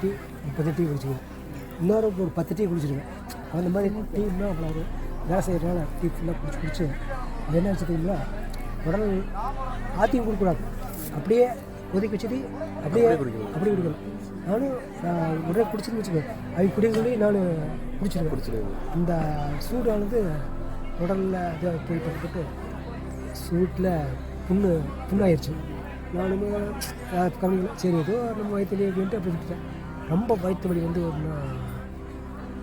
Tea முப்பது tea குடிச்சிருவேன் இன்னொரு ஒரு பத்து டீ குடிச்சிருவேன். அந்த மாதிரி டீ இன்னும் அவ்வளோ ஒரு வேலை செய்கிறனால டீ ஃபுல்லாக குடிச்சு குடிச்சு என்ன வச்சுக்கிங்களா உடல் ஆத்தியும் கொடுக்கூடாது அப்படியே ஒதுக்கி வச்சுட்டு அப்படியே அப்படியே குடிக்கணும். நானும் நான் உடனே குடிச்சுன்னு வச்சுக்கோ அவங்க குடிக்கொள்ளி நான் குடிச்சிருவேன். குடிச்சிருவேன். அந்த சூடானது உடலில் இதை போய் பட்டுட்டு சூட்டில் புண்ணு புண்ணாயிருச்சு. நானுமே கவனிக்கல. சரி ஏதோ நம்ம வயிற்றுலேயே அப்படின்ட்டு அப்படி விட்டுட்டேன். ரொம்ப வயிற்று வலி வந்து ஒரு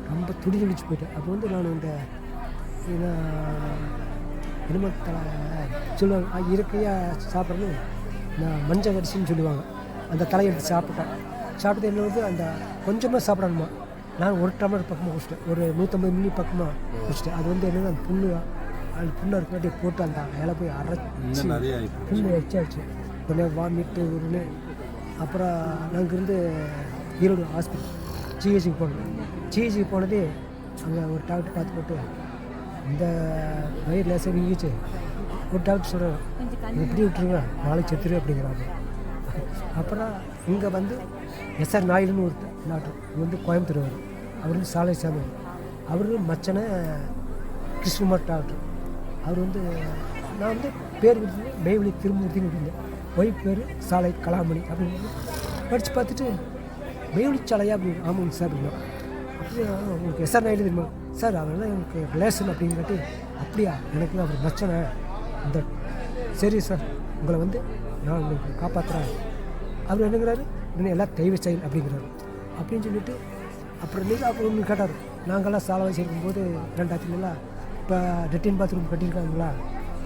ரொம்ப துடி துடிச்சு போயிட்டேன். அப்போ வந்து நான் இந்த இனிமத்தலை சொல்லுவாங்க அஹ், இயற்கையாக சாப்பிட்றணும் நான் மஞ்சள் கரிசின்னு சொல்லுவாங்க. அந்த தலையை எடுத்து சாப்பிட்டேன். சாப்பிட்டது என்ன வந்து அந்த கொஞ்சமாக சாப்பிடணுமா? நான் ஒரு டம்ளர் பக்கமாக குடிச்சிட்டேன். ஒரு நூற்றம்பது மில்லி பக்கமாக குடிச்சிட்டேன். அது வந்து என்னன்னா அந்த புண்ணு அது புண்ணு இருக்காட்டி போட்டு அந்த இலை போய் அரைச்சி புண்ணு வச்சாச்சு. உடனே வாமிட்டு உடனே அப்புறம் நாங்கள் இருந்து ஈரோடு ஹாஸ்பிட்டல் ஜிஹெச்சுக்கு போனது. ஜிஹெச்சுக்கு போனதே அங்கே ஒரு டாக்டர் பார்த்து போட்டு இந்த வயிறு லேசாக வீங்கிச்சு ஒரு டாக்டர் சொல்கிறார் எப்படி விட்டுருங்க? நாளைக்கு செத்துரு அப்படிங்கிறாங்க அப்புறம் இங்கே வந்து எஸ்ஆர் நாயுடுன்னு ஒரு டாக்டர் வந்து கோயம்புத்தூர் அவர் அவர் வந்து சாலை சாமி அவர் மச்சனை கிருஷ்ணகுமார் டாக்டர் அவர் வந்து நான் வந்து பேர் கொடுத்து மெய்வழி திருமூர்த்தின்னு இருந்தேன் ஒய்ஃப் பேர் சாலை கலாமணி அப்படின்னு படித்து பார்த்துட்டு மெய்வழி அப்படின்னு ஆமாங்க சார் அப்படின்னா அப்படியா உங்களுக்கு எஸ்ஆர் நாயுடு தெரியுமா? சார் அவரெல்லாம் எனக்கு ரிலேஷன் அப்படின்னு கேட்டு அப்படியா? எனக்கு அவர் பிரச்சனை. இந்த சரி சார் உங்களை வந்து நான் உங்களுக்கு காப்பாற்றுறேன் அவர் என்னங்கிறாரு? இன்னும் எல்லாம் தெய்வ செயல் அப்படிங்கிறாரு. அப்படின்னு சொல்லிட்டு அப்புறம் நீங்கள் அப்புறம் ஒன்று கேட்டார். நாங்கள்லாம் சாலை வயசு இருக்கும்போது ரெண்டாயிரத்துலாம் இப்போ லெட்டின் பாத்ரூம் கட்டியிருக்காங்களா?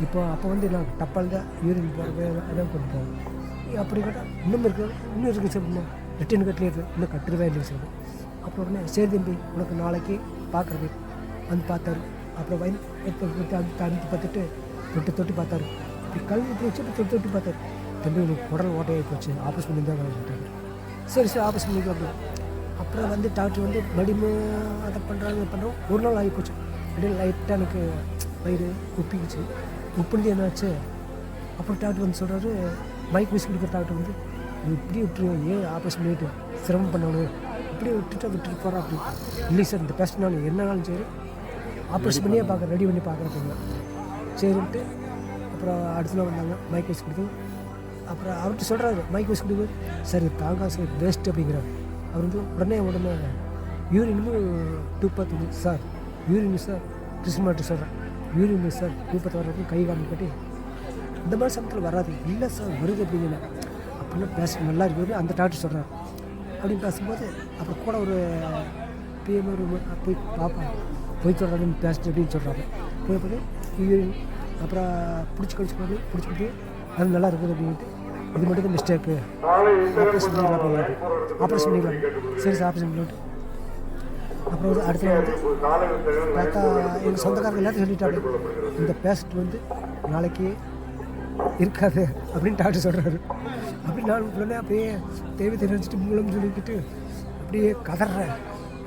இப்போ அப்போ வந்து நான் டப்பால் தான் யூரின் போகிறது அதான் கொண்டு போவோம் அப்படி கேட்டால் இன்னும் இருக்கு இன்னும் இருக்குது சார் ரிட்டன் கட்டலையே இன்னும் கட்டுறதே இல்லை சார் அப்புறம் உடனே சரி தம்பி உனக்கு நாளைக்கு பார்க்குறது. வந்து பார்த்தாரு. அப்புறம் வயல் எடுத்து அனுப்பி பார்த்துட்டு தொட்டு தொட்டு பார்த்தாரு. இப்படி கல்வி இப்படி வச்சு தொட்டு தொட்டு பார்த்தாரு. தம்பி உனக்கு குடல் ஓட்டையாக போச்சு. ஆப்ரேஷன் பண்ணி தான் சொல்லிட்டாரு சரி சரி ஆப்ரேஷன் பண்ணிக்கலாம் அப்படின்னு. அப்புறம் வந்து டாக்டர் வந்து மறுபடியும் அதை பண்ணுறாங்க பண்ணுறோம் ஒரு நாள் ஆகி போச்சு. அப்படியே லைட்டாக எனக்கு வயிறு உப்பிக்குச்சு. உப்புனது என்னாச்சு அப்புறம் டாக்டர் வந்து சொல்கிறாரு மைக் மிஸ் கொடுக்குற டாக்டர் வந்து நீ இப்படி விட்டுருங்க ஏன் ஆப்ரேஷன் பண்ணிட்டு சிரமம் பண்ணணும் இப்படியே விட்டுட்டு விட்டுட்டு போகிறா அப்படி? இல்லை சார் இந்த பேஷண்ட் நான் என்னன்னாலும் சரி. ஆப்ரேஷன் பண்ணியே பார்க்க ரெடி பண்ணி பார்க்குறதுங்க சரின்ட்டு அப்புறம் அடுத்த நாள் வந்தாங்க மைக் வீசி கொடுத்து. அப்புறம் அவர்கிட்ட சொல்கிறாரு மைக் வீசி கொடுக்கு சரி தாங்க சார் வேஸ்ட் அப்படிங்கிறார். அவர் வந்து உடனே உடனே யூரினும் டூ பத்து சார் யூரின் சார் கிருஷ்ணமாட்டு சொல்கிறேன் யூரின் சார் டூ பத்து வர்றதுக்கு கை காமி கட்டி. இந்த மாதிரி சமயத்தில் வராது. இல்லை சார் வருது அப்படிங்கிற. அப்படின்னா பேச நல்லா இருக்குது. அந்த டாக்டர் சொல்கிறார் அப்படின்னு பேசும்போது அப்புறம் கூட ஒரு பிஎம் ஒரு போய் பார்ப்போம் போய் சொல்கிறாங்க பேசிட்டு அப்படின்னு சொல்கிறாங்க போய் போய் யூரின் அப்புறம் பிடிச்சி கழிச்சு போய் பிடிச்சி போட்டு அது நல்லா இருக்குது அப்படின்ட்டு. இது மட்டும் தான் மிஸ்டேக்கு ஆப்ரேஷன் பண்ணிக்கலாம் ஆப்ரேஷன் பண்ணிக்கலாம் சரி சார் ஆப்ரேஷன் பண்ணிட்டு அப்புறம் வந்து அடுத்த நாள் வந்து பார்த்தா எங்கள் சொந்தக்காரங்க எல்லாத்தையும் சொல்லிட்டாரு இந்த பேஷண்ட் வந்து நாளைக்கு இருக்காது அப்படின்னு டாக்டர் சொல்கிறாரு அப்படி நான் உடனே அப்படியே தேவை தெரிஞ்சுட்டு மூலம் சொல்லிக்கிட்டு அப்படியே கதறேன்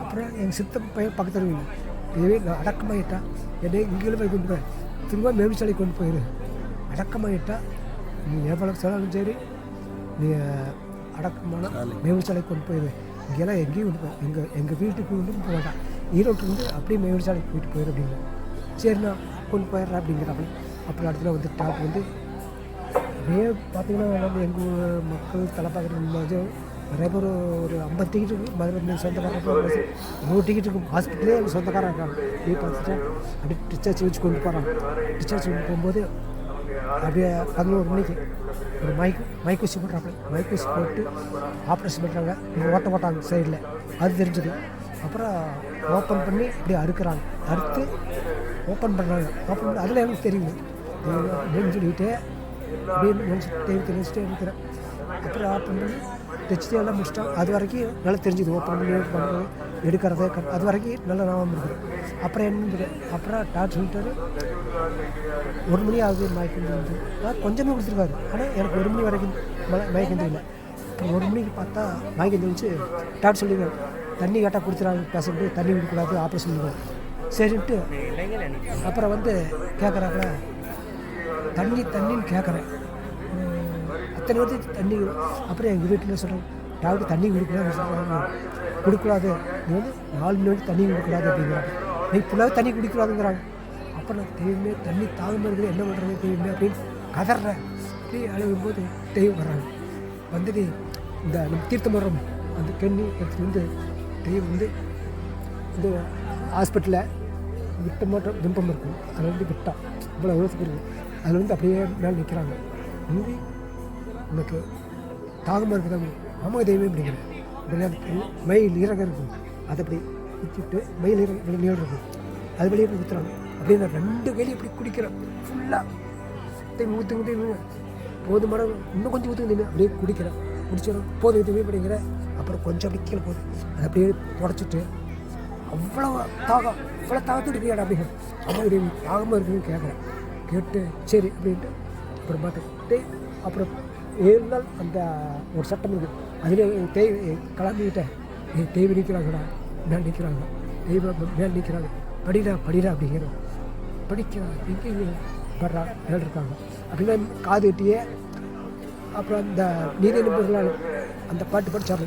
அப்புறம் எங்கள் சித்தம் பையன் பக்கத்தில் இதுவே நான் அடக்கமாயிட்டா என்னை இங்கேயும் போய் கொண்டு போய். திரும்ப மேம்சாலை கொண்டு போயிரு. அடக்கமாயிட்டா நீ எவ்வளோ சொன்னாலும் சரி நீ அடக்கமான மேம்சாலை கொண்டு போயிரு. இங்கெல்லாம் எங்கேயும் கொண்டு போய் எங்கள் எங்கள் வீட்டுக்கு கொண்டு போக வேண்டாம். ஈரோட்டில் வந்து அப்படியே மேம்சாலைக்கு போயிட்டு போயிரு அப்படிங்க சரி நான் கொண்டு போயிடுறேன் அப்படிங்கிறாப்புல. அப்புறம் அடுத்த வந்து டாக்டர் வந்து அப்படியே பார்த்தீங்கன்னா வந்து எங்கள் ஊர் மக்கள் தலை பார்க்குறது நிறைய பேர் ஒரு ஐம்பது டிக்கெட் இருக்கும் மதுரை சொந்தக்காரங்க நூறு டிக்கெட் இருக்கும் ஹாஸ்பிட்டலே எங்கள் சொந்தக்காரங்க இருக்காங்க போய் பார்த்துட்டு அப்படியே டிஸ்சார்ஜ் வச்சு கொண்டு போகிறாங்க டிஸ்சார்ஜ் கொண்டு போகும்போது அப்படியே பதினோரு மணிக்கு ஒரு மைக் மைக் ஊசி போட்டுறாங்க மைக் ஊசி போட்டு ஆப்ரேஷன் பண்ணுறாங்க இங்கே ஓட்ட போட்டாங்க சைடில் அது தெரிஞ்சது. அப்புறம் ஓப்பன் பண்ணி அப்படியே அறுக்கிறாங்க. அறுத்து ஓப்பன் பண்ணுறாங்க ஓப்பன் பண்ணி அதில் எனக்கு தெரியும் அப்படின்னு சொல்லிட்டு அப்படியே நினச்சிட்டு தெரிஞ்சுட்டே இருக்கிறேன். அப்புறம் ஓப்பன் பண்ணி தைச்சிட்டு எல்லாம் முடிச்சிட்டோம் அது வரைக்கும் நல்லா தெரிஞ்சுது. ஓப்பன் பண்ணி பண்ணுறது எடுக்கிறது க- அது வரைக்கும் நல்லா ஞாபகம் இருக்குது. அப்புறம் என்ன அப்புறம் டாக்டர் சொல்லிட்டாரு. ஒரு மணி ஆகுது மயக்கம் நான் கொஞ்சமே கொடுத்துருக்காரு. ஆனால் எனக்கு ஒரு மணி வரைக்கும் ம- மயக்கம் தெரியல அப்புறம் ஒரு மணிக்கு பார்த்தா மயக்கம் தெரிஞ்சு டாக்டர் சொல்லிடுவேன் தண்ணி கேட்டால் கொடுத்துறாங்க. பேசிட்டு தண்ணி விடக்கூடாது ஆப்ரேஷன் பண்ணுவோம் சரின்ட்டு அப்புறம் வந்து கேட்குறாங்களே தண்ணி தண்ணின்னு கேட்குறேன். அத்தனை வருஷத்துக்கு தண்ணி அப்புறம் எங்கள் வீட்டில் சொல்கிறேன் டாக்டர் தண்ணி குடிக்கூடாது கொடுக்கூடாது நீ வந்து நாலு மணி வரைக்கும் தண்ணி கொடுக்கூடாது அப்படிங்கிறாங்க. நீ ஃபுல்லாக தண்ணி குடிக்கூடாதுங்கிறாங்க அப்போ நான் தெய்வமே தண்ணி தாகமாக இருக்குது என்ன பண்ணுறது தெய்வமே அப்படின்னு கதறேன் அப்படியே அழுகும்போது தெய்வம் வர்றாங்க. வந்துட்டு இந்த நம்ம தீர்த்தம் வர்றோம் அந்த கண்ணி எடுத்துகிட்டு வந்து தெய்வம் வந்து இந்த ஹாஸ்பிட்டலில் விட்ட மாட்டோம் விருப்பம் இருக்கும். அதில் வந்து விட்டான் இவ்வளோ யோசிப்பு இருக்குது அதில் வந்து அப்படியே மேலே நிற்கிறாங்க வந்து உனக்கு தாகமாக இருக்குதா? ஆமாம் தெய்வமே அப்படிங்கிறேன் விளையாட்டு மயில் ஈரகம் இருக்கும். அதை அப்படி ஊற்றிட்டு மயில் ஈரகம் நீளம் இருக்கும். அது வழியே போய் ஊற்றுறாங்க அப்படியே நான் ரெண்டு கையிலையும் இப்படி குடிக்கிறேன் ஃபுல்லாக தெய்வம் ஊற்று ஊற்றி போதுமான இன்னும் கொஞ்சம் ஊற்றுங்க அப்படியே குடிக்கிறேன் குடிச்சிடும் போதும் இதுவே அப்படிங்கிற. அப்புறம் கொஞ்சம் அப்படி கீழே போகுது. அதை அப்படியே தொடச்சிட்டு அவ்வளோ தாகம் இவ்வளோ தாகத்தோடு இருக்கியாடா அப்படின்னு அம்மா இது தாகமாக இருக்குன்னு கேட்குறேன். கேட்டு சரி அப்படின்ட்டு. அப்புறம் பார்த்துட்டு அப்புறம் ஏழு நாள் அந்த ஒரு சட்டம் இருக்குது அதில் தேய் கிளம்பிக்கிட்டேன் ஏ தெய்வம் நிற்கிறாங்கடா மேல் நிற்கிறாங்க தெய்வ மேல் நிற்கிறாங்க படிடா படிடா அப்படிங்கிறோம் படிக்கிறாங்க எங்கே படுறா மேல் இருக்காங்க. அப்படின்னா காது கட்டியே அப்புறம் அந்த நீதி நிபுணர்களால் அந்த பாட்டு படித்தாரு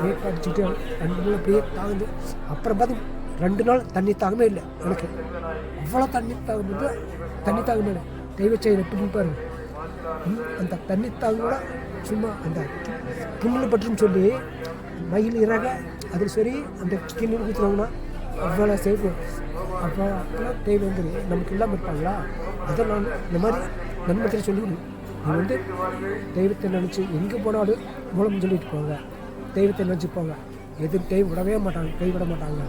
நீ படிச்சுட்டு ரெண்டு அப்படியே தாழ்ந்து அப்புறம் பார்த்து ரெண்டு நாள் தண்ணி தாகமே இல்லை எனக்கு. அவ்வளோ தண்ணி தாகும்போது தண்ணி தாகமே இல்லை தெய்வ செயல் எப்படி பாருங்க. அந்த தண்ணி தாங்கோட சும்மா அந்த புண்ணில் பட்டுன்னு சொல்லி மயில் இறக அதில் சரி அந்த கிண்ணு ஊற்றுறாங்கன்னா அவ்வளோ சேஃபு. அப்போ அப்போலாம் தெய்வம் வந்து நமக்கு இல்லாமல் இருப்பாங்களா? அதை நான் இந்த மாதிரி நன்மத்தில் சொல்லிக்கணும். நீ வந்து தெய்வத்தை நினச்சி எங்கே போனாலும் மூலம் சொல்லிட்டு போங்க. தெய்வத்தை நினச்சி போங்க. எதுவும் தெய்வம் விடவே மாட்டாங்க கை விட மாட்டாங்க.